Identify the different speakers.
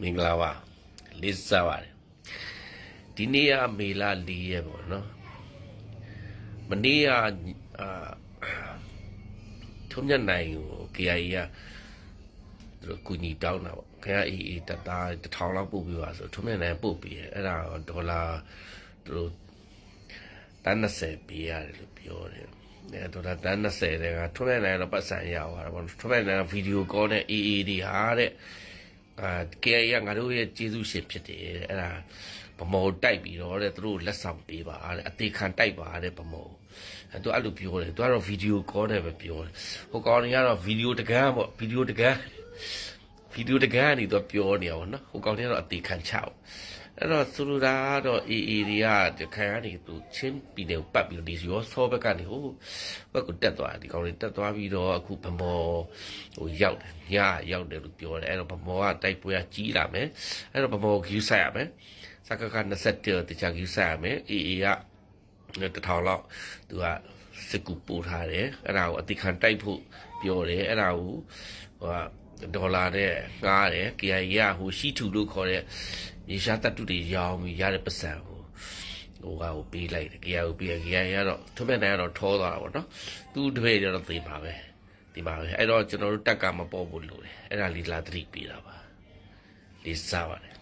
Speaker 1: မင်္ဂလာပါလေးစားပါတယ်ဒီနေ့ကမေလ၄ရက်ပေါ့နော်မနေ့ကအာထုံးညနိုင်ကို KIA ကသူတို့ကူညီတောင်းတာပေါ့ခင်ဗျာအေးအေးတသားတစ်ထောင်လောက်ပို့ပြီးပါဆိုထုံးညနိုင်ပို့ပြီးတယ်အဲ့ဒါတော့ဒေါ်လာသူတို့တန်း20ပေးရတယ်လို့ပြောတယ်အဲဒေါ်လာတန်း20တဲ့ကထုံးညနိုင်တော့ပတ်စံရသွားတာပေါ့ထုံးညနိုင်ကဗီဒီယိုကောနဲ့အေးအေးတွေဟာတဲ့ အာကေရငါတို့ရဲ့ကျေးဇူးရှင်ဖြစ်တယ်တဲ့အဲ့ဒါဗမောတိုက်ပြီးတော့တဲ့သူတို့လက်ဆောင်ပေးပါတဲ့အသေးခံတိုက်ပါတဲ့ဗမောအဲသူအဲ့လိုပြောတယ်သူကတော့ဗီဒီယိုကောနဲ့ပဲပြောတယ်ဟိုကောင်ကြီးကတော့ဗီဒီယိုတကန်းပေါ့ဗီဒီယိုတကန်းဗီဒီယိုတကန်းနေတော့ပြောနေအောင်နော်ဟိုကောင်ကြီးကတော့အသေးခံချောက် အဲ့တော့သူတို့ကတော့အေးအေးတွေကတခါကနေသူချင်းပြီးတယ်ပတ်ပြီးတော့ဒီရောဆောဘက်ကနေဟိုဘက်ကတက်သွားတယ်ဒီကောင်တွေတက်သွားပြီးတော့အခုဗမောဟိုရောက်တယ်ညရောက်တယ်လို့ပြောတယ်အဲ့တော့ဗမောကတိုက်ပွဲကကြီးလာမယ်အဲ့တော့ဗမောကယူဆိုင်ရမယ်စကက21တခြားကယူဆိုင်ရမယ်အေးအေးကတထောင်လောက်သူကစစ်ကူပို့ထားတယ်အဲ့ဒါကိုအတိခံတိုက်ဖို့ပြောတယ်အဲ့ဒါကိုဟိုက ဒေါ်လာနဲ့ငားတယ် KIA ကဟိုရှိထူလို့ခေါ်တဲ့ရေရှားတပ်တုတွေရောင်းပြီးရတဲ့ပတ်စံကိုဟိုကဟိုပေးလိုက်တယ် KIA ကိုပေးတယ် KIA ကတော့ထုံးမဲ့နိုင်ကတော့ထောသွားတာပေါ့နော်သူတပည့်တော့သိပါပဲဒီပါပဲအဲ့တော့ကျွန်တော်တို့တက်ကမပေါ်ဘူးလို့တယ်အဲ့ဒါလေးလာသတိပေးတာပါလေးစားပါတယ်